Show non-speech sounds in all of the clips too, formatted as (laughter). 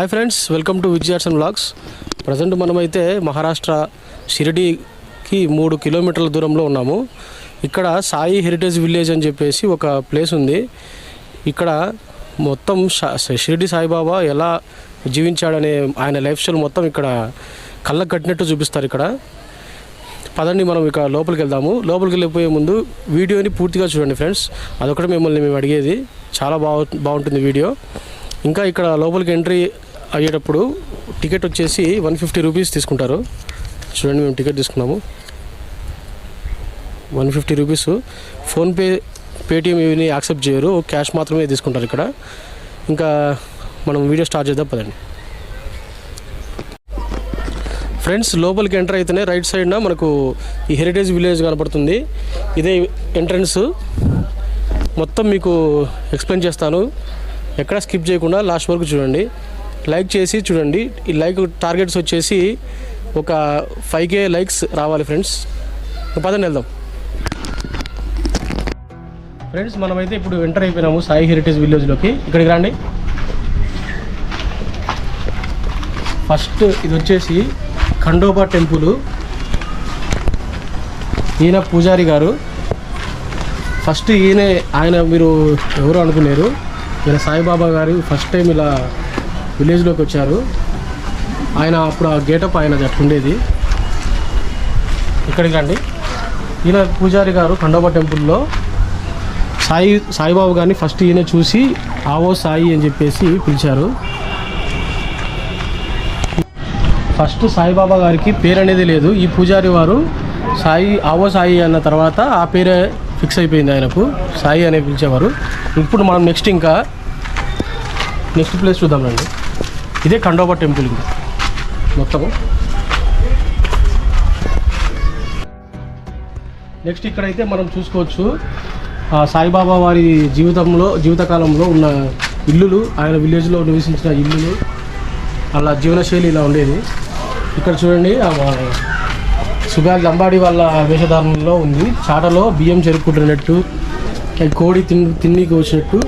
Hi friends welcome to Vijayarsan blogs present మనమైతే మహారాష్ట్ర షిరిడీకి మూడు కిలోమీటర్ల దూరంలో ఉన్నాము. ఇక్కడ సాయి హెరిటేజ్ విలేజ్ అని చెప్పేసి ఒక ప్లేస్ ఉంది. ఇక్కడ మొత్తం షిరిడి సాయిబాబా ఎలా జీవించాడనే ఆయన లైఫ్ స్టైల్ మొత్తం ఇక్కడ కళ్ళకు కట్టినట్టు చూపిస్తారు ఇక్కడ. పదండి మనం ఇక లోపలికి వెళ్దాము. లోపలికి వెళ్ళిపోయే ముందు వీడియోని పూర్తిగా చూడండి ఫ్రెండ్స్ అదొకటి మిమ్మల్ని మేము అడిగేది. చాలా బాగు బాగుంటుంది వీడియో. ఇంకా ఇక్కడ లోపలికి ఎంట్రీ అయ్యేటప్పుడు టికెట్ వచ్చేసి వన్ ఫిఫ్టీ రూపీస్ తీసుకుంటారు. చూడండి మేము టికెట్ తీసుకున్నాము. One fifty rupees. PhonePe Paytm ఇవన్నీ యాక్సెప్ట్ చేయరు. క్యాష్ మాత్రమే తీసుకుంటారు ఇక్కడ. ఇంకా మనం వీడియో స్టార్ట్ చేద్దాం పదండి. ఫ్రెండ్స్ లోపలికి ఎంటర్ అయితేనే రైట్ సైడ్న మనకు ఈ హెరిటేజ్ విలేజ్ కనపడుతుంది. ఇదే ఎంట్రన్స్. మొత్తం మీకు ఎక్స్ప్లెయిన్ చేస్తాను. ఎక్కడ స్కిప్ చేయకుండా లాస్ట్ వరకు చూడండి. లైక్ చేసి చూడండి. ఈ లైక్ టార్గెట్స్ వచ్చేసి ఒక ఫైవ్ కే లైక్స్ రావాలి ఫ్రెండ్స్. పదండి వెళ్దాం. ఫ్రెండ్స్ మనమైతే ఇప్పుడు ఎంటర్ అయిపోయినాము సాయి హెరిటేజ్ విలేజ్లోకి ఇక్కడికి రండి. ఫస్ట్ ఇది వచ్చేసి ఖండోబా టెంపుల్. ఈయన పూజారి గారు. ఫస్ట్ ఈయనే ఆయన మీరు ఎవరు అనుకున్నారు ఈయన సాయిబాబా గారు ఫస్ట్ టైం ఇలా విలేజ్లోకి వచ్చారు. ఆయన అప్పుడు ఆ గేటప్ ఆయన అట్లుండేది ఇక్కడికి రండి. ఈయన పూజారి గారు ఖండోబా టెంపుల్లో సాయి సాయిబాబా గారిని ఫస్ట్ ఈయన చూసి ఆవో సాయి అని చెప్పేసి పిలిచారు. ఫస్ట్ సాయిబాబా గారికి పేరు అనేది లేదు. ఈ పూజారి వారు సాయి ఆవో సాయి అన్న తర్వాత ఆ పేరే ఫిక్స్ అయిపోయింది ఆయనకు. సాయి అనే పిలిచేవారు. ఇప్పుడు మనం నెక్స్ట్ ఇంకా నెక్స్ట్ ప్లేస్ చూద్దాం రండి. ఇదే ఖండోబా టెంపుల్ ఇంకా. మొత్తము. నెక్స్ట్ ఇక్కడైతే మనం చూసుకోవచ్చు సాయిబాబా వారి జీవితంలో జీవితకాలంలో ఉన్న ఇల్లులు ఆయన విలేజ్లో నివసించిన ఇల్లులు అలా జీవనశైలి ఇలా ఉండేది. ఇక్కడ చూడండి ఆ లంబాడి వాళ్ళ వేషధారణలో ఉంది. చాటలో బియ్యం చెరుక్కుంటున్నట్టు కోడి తిన్ తిన్నికి వచ్చినట్టు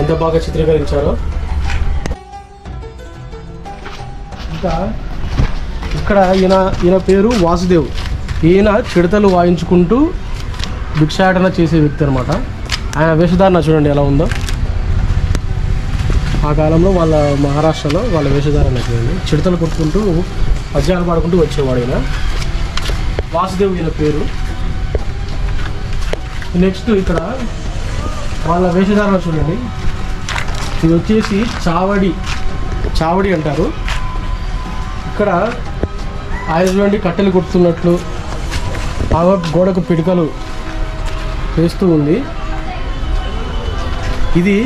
ఎంత బాగా చిత్రీకరించారో. ఇంకా ఇక్కడ ఈయన ఈయన పేరు వాసుదేవ్. ఈయన చిడతలు వాయించుకుంటూ భిక్షాటన చేసే వ్యక్తి అనమాట ఆయన వేషధారణ చూడండి ఎలా ఉందో. ఆ కాలంలో వాళ్ళ మహారాష్ట్రలో వాళ్ళ వేషధారణ చూడండి. చిడతలు కొట్టుకుంటూ పద్యాలు పాడుకుంటూ వచ్చేవాడు ఈయన. వాసుదేవ్ ఈయన పేరు. నెక్స్ట్ ఇక్కడ వాళ్ళ వేషధారణ చూడండి. ఇది వచ్చేసి చావడి చావడి అంటారు. ఇక్కడ ఆయన నుండి కట్టెలు కుడుతున్నట్లు ఆ గోడకు పిడికలు వేస్తూ ఉంది. ఇది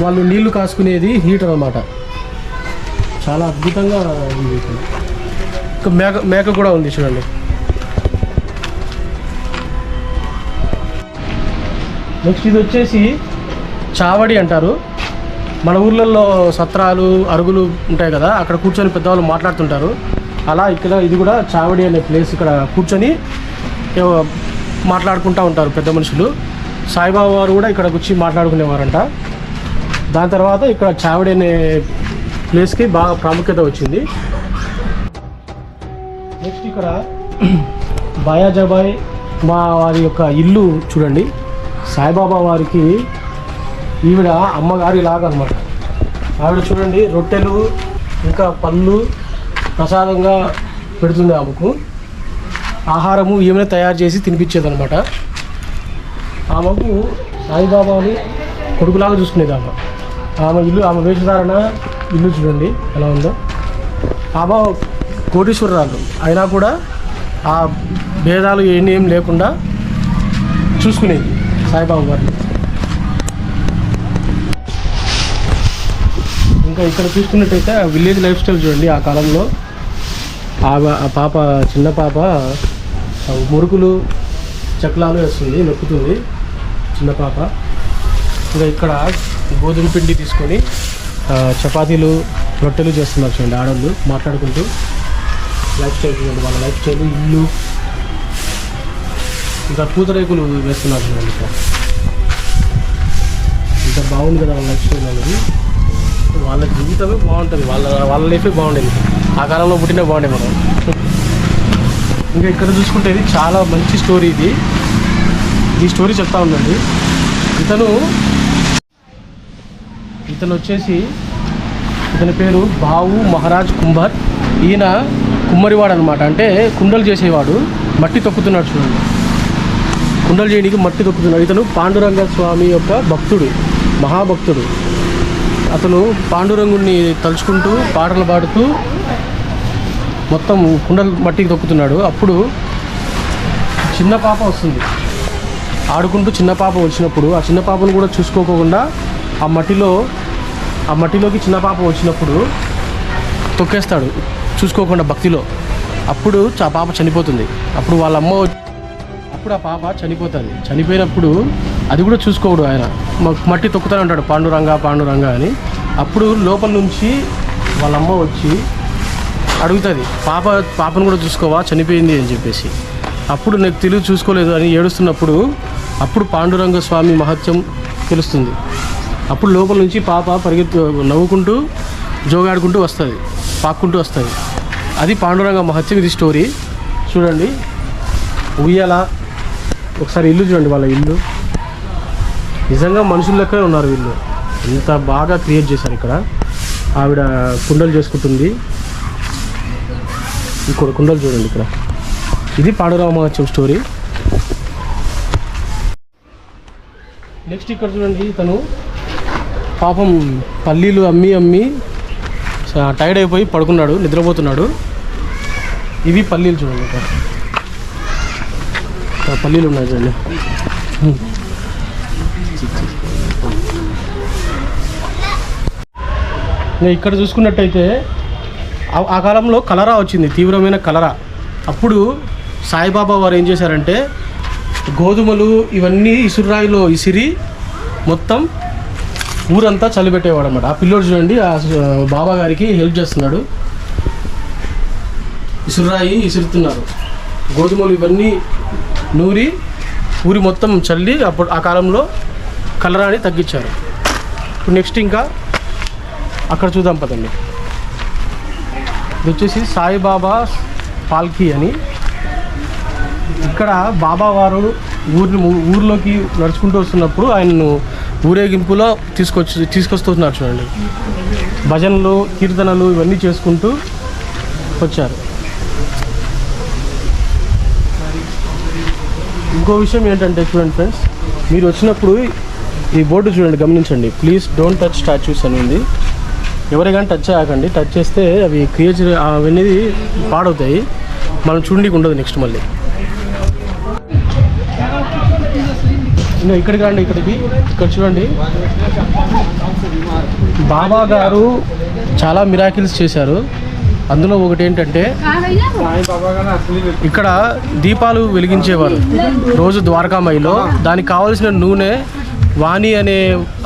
వాళ్ళు నీళ్ళు కాసుకునేది హీటర్ అన్నమాట. చాలా అద్భుతంగా ఉంది ఇక్కడ. ఇంకా మేక మేక కూడా ఉంది చూడండి. నెక్స్ట్ ఇది వచ్చేసి చావడి అంటారు. మన ఊర్లలో సత్రాలు అరుగులు ఉంటాయి కదా అక్కడ కూర్చొని పెద్దవాళ్ళు మాట్లాడుతుంటారు. అలా ఇక్కడ ఇది కూడా చావడి అనే ప్లేస్ ఇక్కడ కూర్చొని మాట్లాడుకుంటూ ఉంటారు పెద్ద మనుషులు. సాయిబాబా వారు కూడా ఇక్కడ వచ్చి మాట్లాడుకునేవారంట. దాని తర్వాత ఇక్కడ చావడి అనే ప్లేస్కి బాగా ప్రాముఖ్యత వచ్చింది. నెక్స్ట్ ఇక్కడ (clears throat) బాయాజాబాయ్ మా వారి యొక్క ఇల్లు చూడండి. సాయిబాబా వారికి ఈవిడ అమ్మగారి లాగా అనమాట ఆవిడ చూడండి రొట్టెలు ఇంకా పళ్ళు ప్రసాదంగా పెడుతుంది ఆమెకు. ఆహారము ఈమెనే తయారు చేసి తినిపించేది అనమాట ఆమెకు సాయిబాబాని కొడుకులాగా చూసుకునేది ఆమె. ఆమె ఇల్లు ఆమె వేషధారణ ఇల్లు చూడండి ఎలా ఉందో. ఆమె కోటీశ్వరరాలు. అయినా కూడా ఆ భేదాలు ఏం లేకుండా చూసుకునేది సాయిబాబా గారిని. ఇంకా ఇక్కడ చూసుకున్నట్టయితే విలేజ్ లైఫ్ స్టైల్ చూడండి ఆ కాలంలో. ఆ పాప చిన్న పాప మురుకులు చక్రాలు వేస్తుంది నొక్కుతుంది చిన్న పాప. ఇంకా ఇక్కడ గోధుమ పిండి తీసుకొని చపాతీలు రొట్టెలు చేస్తున్నారు చూడండి ఆడవాళ్ళు మాట్లాడుకుంటూ. లైఫ్ స్టైల్ చూడండి వాళ్ళ లైఫ్ స్టైల్ ఇల్లు. ఇంకా పూతరేకులు వేస్తున్నారు చూడండి ఇక్కడ. బాగుంది కదా వాళ్ళ లైఫ్ స్టైల్ అనేది. వాళ్ళ జీవితమే బాగుంటుంది. వాళ్ళ వాళ్ళ లైఫే బాగుండేది. ఆ కాలంలో పుట్టినే బాగుండే మనం. ఇంకా ఇక్కడ చూసుకుంటే ఇది చాలా మంచి స్టోరీ ఇది. ఈ స్టోరీ చెప్తా ఉందండి ఇతను ఇతను వచ్చేసి ఇతని పేరు బావు మహారాజ్ కుంభర్. ఈయన కుమ్మరివాడు అనమాట అంటే కుండలు చేసేవాడు. మట్టి తొక్కుతున్నాడు చూడండి. కుండలు చేయడానికి మట్టి తొక్కుతున్నాడు. ఇతను పాండురంగ స్వామి యొక్క భక్తుడు మహాభక్తుడు. అతను పాండురంగుని తలుచుకుంటూ పాటలు పాడుతూ మొత్తం కుండలు మట్టికి తొక్కుతున్నాడు. అప్పుడు చిన్న పాప వస్తుంది. ఆడుకుంటూ చిన్న పాప వచ్చినప్పుడు ఆ చిన్న పాపను కూడా చూసుకోకుండా ఆ మట్టిలో ఆ మట్టిలోకి చిన్న పాప వచ్చినప్పుడు తొక్కేస్తాడు చూసుకోకుండా భక్తిలో. అప్పుడు ఆ పాప చనిపోతుంది. అప్పుడు వాళ్ళ అమ్మ అప్పుడు ఆ పాప చనిపోతుంది. చనిపోయినప్పుడు అది కూడా చూసుకోడు ఆయన. మట్టి తొక్కుతూనే ఉంటాడు. పాండురంగ పాండురంగ అని. అప్పుడు లోపల నుంచి వాళ్ళ అమ్మ వచ్చి అడుగుతుంది పాప పాపను కూడా చూసుకోవా? చనిపోయింది అని చెప్పేసి. అప్పుడు నాకు తెలివి చూసుకోలేదు అని ఏడుస్తున్నప్పుడు అప్పుడు పాండురంగ స్వామి మహత్యం తెలుస్తుంది. అప్పుడు లోపల నుంచి పాప పరిగెత్తు నవ్వుకుంటూ జోగాడుకుంటూ వస్తుంది పాక్కుంటూ వస్తుంది. అది పాండురంగ మహత్యం ఇది స్టోరీ చూడండి. ఉయ్యాల. ఒకసారి ఇల్లు చూడండి వాళ్ళ ఇల్లు. నిజంగా మనుషుల లెక్క ఉన్నారు వీళ్ళు. ఇంత బాగా క్రియేట్ చేశారు ఇక్కడ. ఆవిడ కుండలు చేసుకుంటుంది. ఇక్కడ కుండలు చూడండి ఇక్కడ. ఇది పాండురామహత్యం స్టోరీ. నెక్స్ట్ ఇక్కడ చూడండి తను పాపం పల్లీలు అమ్మి అమ్మి టైర్డ్ అయిపోయి పడుకున్నాడు నిద్రపోతున్నాడు. ఇవి పల్లీలు చూడండి ఇక్కడ. ఇక్కడ పల్లీలు ఉన్నాయి చూడండి. ఇక్కడ చూసుకున్నట్టయితే ఆ- కాలంలో కలరా వచ్చింది తీవ్రమైన కలరా. అప్పుడు సాయిబాబా వారు ఏం చేశారంటే గోధుమలు ఇవన్నీ ఇసురాయిలో ఇసిరి మొత్తం ఊరంతా చలిపెట్టేవాడు అనమాట ఆ పిల్లోడు చూడండి ఆ బాబా గారికి హెల్ప్ చేస్తున్నాడు. ఇసురాయి ఇసురుతున్నారు. గోధుమలు ఇవన్నీ నూరి ఊరి మొత్తం చల్లి అప్పుడు ఆ కాలంలో కలరాని తగ్గించారు. ఇప్పుడు నెక్స్ట్ ఇంకా అక్కడ చూద్దాం పదండి. ఇది వచ్చేసి సాయిబాబా పాల్కీ అని. ఇక్కడ బాబావారు ఊరి ఊరిని ఊర్లోకి నడుచుకుంటూ వస్తున్నప్పుడు ఆయనను ఊరేగింపులో తీసుకొచ్చి తీసుకొస్తున్నారు చూడండి. భజనలు కీర్తనలు ఇవన్నీ చేసుకుంటూ వచ్చారు. ఇంకో విషయం ఏంటంటే చూడండి ఫ్రెండ్స్ మీరు వచ్చినప్పుడు ఈ బోర్డు చూడండి గమనించండి. ప్లీజ్ డోంట్ టచ్ స్టాచ్యూస్ అని ఉంది. ఎవరే కానీ టచ్ చేయకండి. టచ్ చేస్తే అవి క్రియేట్ అవన్నీ పాడవుతాయి. మనం చూడడానికి ఉండదు నెక్స్ట్ మళ్ళీ. ఇంకా ఇక్కడికి రండి ఇక్కడికి. ఇక్కడ చూడండి. బాబా గారు చాలా మిరాకిల్స్ చేశారు. అందులో ఒకటి ఏంటంటే ఇక్కడ దీపాలు వెలిగించేవారు. రోజు ద్వారకామయిలో. దానికి కావాల్సిన నూనె వాణి అనే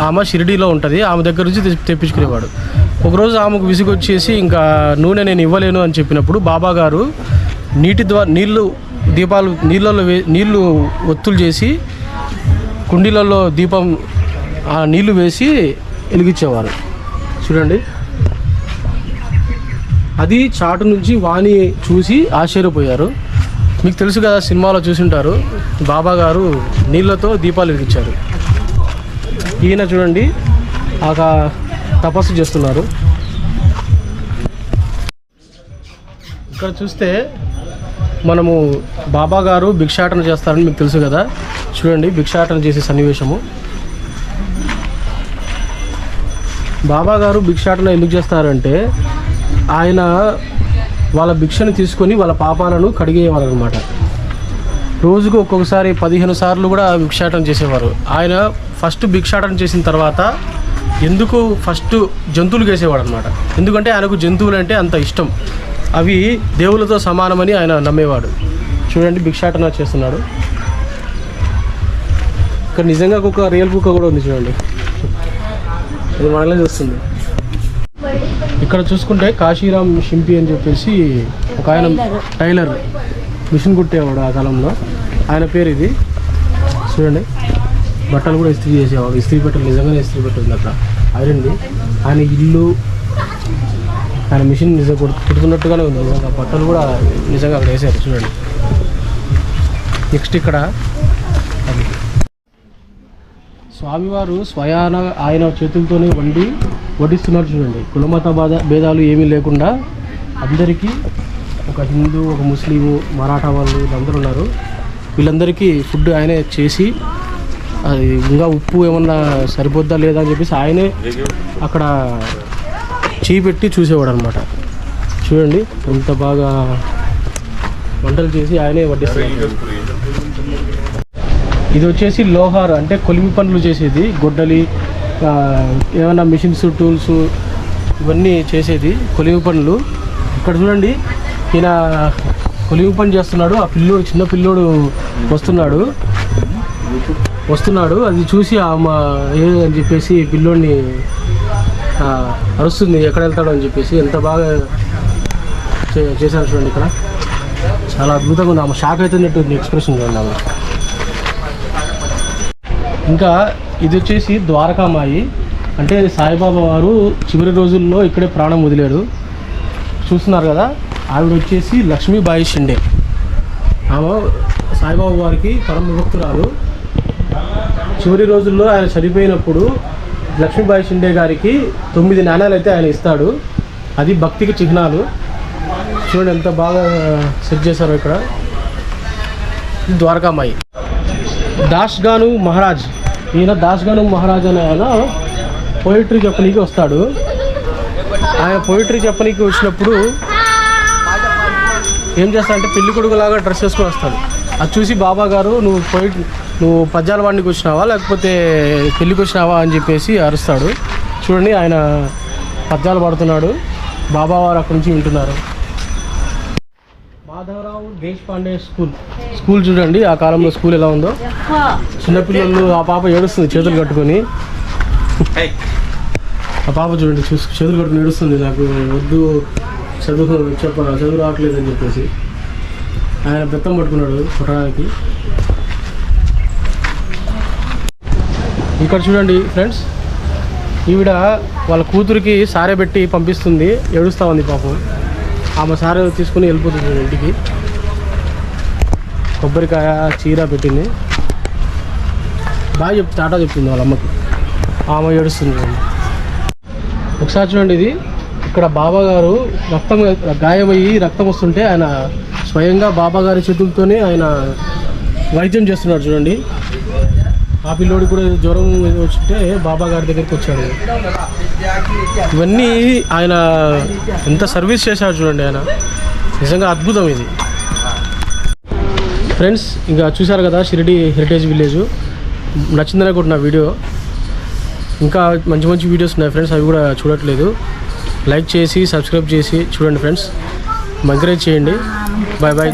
ఆమె షిరిడీలో ఉంటుంది. ఆమె దగ్గర నుంచి తెప్పించుకునేవాడు. ఒకరోజు ఆమెకు విసుగొచ్చేసి ఇంకా నూనె నేను ఇవ్వలేను అని చెప్పినప్పుడు బాబా గారు నీటి ద్వారా నీళ్ళు దీపాలు నీళ్ళలో వే నీళ్ళు ఒత్తులు చేసి కుండీలలో దీపం ఆ నీళ్ళు వేసి వెలిగించేవారు. చూడండి. అది చాటు నుంచి వాణి చూసి ఆశ్చర్యపోయారు. మీకు తెలుసు కదా సినిమాలో చూసింటారు. బాబా గారు నీళ్ళతో దీపాలు వెలిగించారు. ఈయన చూడండి ఆ తపస్సు చేస్తున్నారు. ఇక్కడ చూస్తే మనము బాబా గారు భిక్షాటన చేస్తారని మీకు తెలుసు కదా. చూడండి భిక్షాటన చేసే సన్నివేశము. బాబా గారు భిక్షాటన ఎందుకు చేస్తారంటే ఆయన వాళ్ళ భిక్షను తీసుకొని వాళ్ళ పాపాలను కడిగేవారు రోజుకు ఒక్కొక్కసారి పదిహేను సార్లు కూడా భిక్షాటన చేసేవారు. ఆయన ఫస్ట్ భిక్షాటన చేసిన తర్వాత ఎందుకు ఫస్ట్ జంతువులు వేసేవాడు అనమాట ఎందుకంటే ఆయనకు జంతువులు అంటే అంత ఇష్టం. అవి దేవులతో సమానమని ఆయన నమ్మేవాడు. చూడండి భిక్షాటన చేస్తున్నాడు. ఇక్కడ నిజంగా కుక్క రియల్ కుక్క కూడా ఉంది చూడండి. ఇది మనలే చూస్తుంది. ఇక్కడ చూసుకుంటే కాశీరామ్ షింపి అని చెప్పేసి ఒక ఆయన టైలర్ మిషన్ కుట్టేవాడు ఆ కాలంలో. ఆయన పేరు ఇది. చూడండి. బట్టలు కూడా ఇస్త్రీ చేసేవాడు ఇస్త్రీ పెట్టలు నిజంగానే ఇస్త్రీ పెట్టింది అక్కడ అదండి ఆయన ఇల్లు ఆయన మిషన్ నిజంగా కుడుతున్నట్టుగానే ఉంది. నిజంగా బట్టలు కూడా నిజంగా అక్కడ వేసారు. చూడండి. నెక్స్ట్ ఇక్కడ అది. స్వామివారు స్వయాన ఆయన చేతులతోనే వండి వడ్డిస్తున్నారు చూడండి. కులమత బాధ భేదాలు ఏమీ లేకుండా అందరికీ ఒక హిందూ ఒక ముస్లిము మరాఠా వాళ్ళు వీళ్ళందరూ ఉన్నారు. వీళ్ళందరికీ ఫుడ్ ఆయనే చేసి అది ఇంకా ఉప్పు ఏమన్నా సరిపోద్దా లేదా అని చెప్పేసి ఆయనే అక్కడ చేయి పెట్టి చూసేవాడు అనమాట చూడండి ఎంత బాగా వంటలు చేసి ఆయనే వడ్డిస్తున్నారు ఇది వచ్చేసి లోహార్ అంటే కొలిమి పనులు చేసేది గొడ్డలి ఏమైనా మిషన్స్ టూల్స్ ఇవన్నీ చేసేది కొలిమి పనులు ఇక్కడ చూడండి ఈయన కొలిమి పని చేస్తున్నాడు ఆ పిల్లోడు చిన్న పిల్లోడు వస్తున్నాడు. వస్తున్నాడు. అది చూసి ఆమె ఏ అని చెప్పేసి పిల్లోడిని అరుస్తుంది ఎక్కడ వెళ్తాడు అని చెప్పేసి. ఎంత బాగా చే- చేశారు చూడండి ఇక్కడ. చాలా అద్భుతంగా ఉంది. ఆమె షాక్ అవుతున్నట్టు ఎక్స్ప్రెషన్ చూడండి ఆమె. ఇంకా ఇది వచ్చేసి ద్వారకామాయి అంటే సాయిబాబా వారు చివరి రోజుల్లో ఇక్కడే ప్రాణం వదిలాడు చూస్తున్నారు కదా ఆవిడ వచ్చేసి లక్ష్మీబాయి షిండే. ఆమె సాయిబాబా వారికి పరమ భక్తురాలు చివరి రోజుల్లో ఆయన చనిపోయినప్పుడు లక్ష్మీబాయి షిండే గారికి తొమ్మిది నాణాలు అయితే ఆయన ఇస్తాడు. అది భక్తికి చిహ్నాలు. చూడండి ఎంత బాగా సెట్ చేశారో ఇక్కడ. ద్వారకామాయి. దాష్గాను మహారాజ్. ఈయన దాష్గాను మహారాజ్ అనే ఆయన పోయిటరీ చెప్పనీకి వస్తాడు. ఆయన పోయిటరీ చెప్పనీకి వచ్చినప్పుడు ఏం చేస్తాడంటే పెళ్ళి కొడుకులాగా డ్రెస్ వేసుకొని వస్తాడు. అది చూసి బాబా గారు నువ్వు పోయి నువ్వు పద్యాల వాడికి వచ్చినావా? లేకపోతే పెళ్ళికి వచ్చినావా అని చెప్పేసి అరుస్తాడు. చూడండి ఆయన పద్యాలు పాడుతున్నాడు. బాబావారు అక్కడి నుంచి వింటున్నారు. మాధవరావు దేశపాండే స్కూల్. స్కూల్ చూడండి ఆ కాలంలో స్కూల్ ఎలా ఉందో. చిన్నపిల్లలు ఆ పాప ఏడుస్తుంది చేతులు కట్టుకొని. ఆ పాప చూడండి చూసి చేతులు కట్టుకుని ఏడుస్తుంది. నాకు వద్దు చదువు చెప్ప చదువు రావట్లేదు అని చెప్పేసి. ఆయన బెత్తం పట్టుకున్నాడు కొట్టడానికి ఇక్కడ చూడండి ఫ్రెండ్స్ ఈవిడ వాళ్ళ కూతురికి సారే పెట్టి పంపిస్తుంది. ఏడుస్తూ ఉంది పాపం. ఆమె సారే తీసుకుని వెళ్ళిపోతుంది ఇంటికి. కొబ్బరికాయ చీర పెట్టింది. బాగా చెప్తే టాటా చెప్తుంది వాళ్ళ అమ్మకి. ఆమె ఏడుస్తుంది ఒకసారి చూడండి ఇది. ఇక్కడ బాబా గారు రక్తం గాయమయ్యి రక్తం వస్తుంటే ఆయన స్వయంగా బాబా గారి చేతులతోనే ఆయన వైద్యం చేస్తున్నాడు చూడండి. ఆ పిల్లోడు కూడా జ్వరం వచ్చింటే బాబా గారి దగ్గరికి వచ్చాడు. ఇవన్నీ ఆయన ఎంత సర్వీస్ చేశాడు చూడండి ఆయన. నిజంగా అద్భుతం ఇది. ఫ్రెండ్స్ ఇంకా చూశారు కదా షిరిడి హెరిటేజ్ విలేజ్. నచ్చిందనే కూడా నా వీడియో. ఇంకా మంచి మంచి వీడియోస్ ఉన్నాయి ఫ్రెండ్స్ అవి కూడా చూడట్లేదు. లైక్ చేసి సబ్స్క్రైబ్ చేసి చూడండి ఫ్రెండ్స్. ఎంకరేజ్ చేయండి. Bye bye.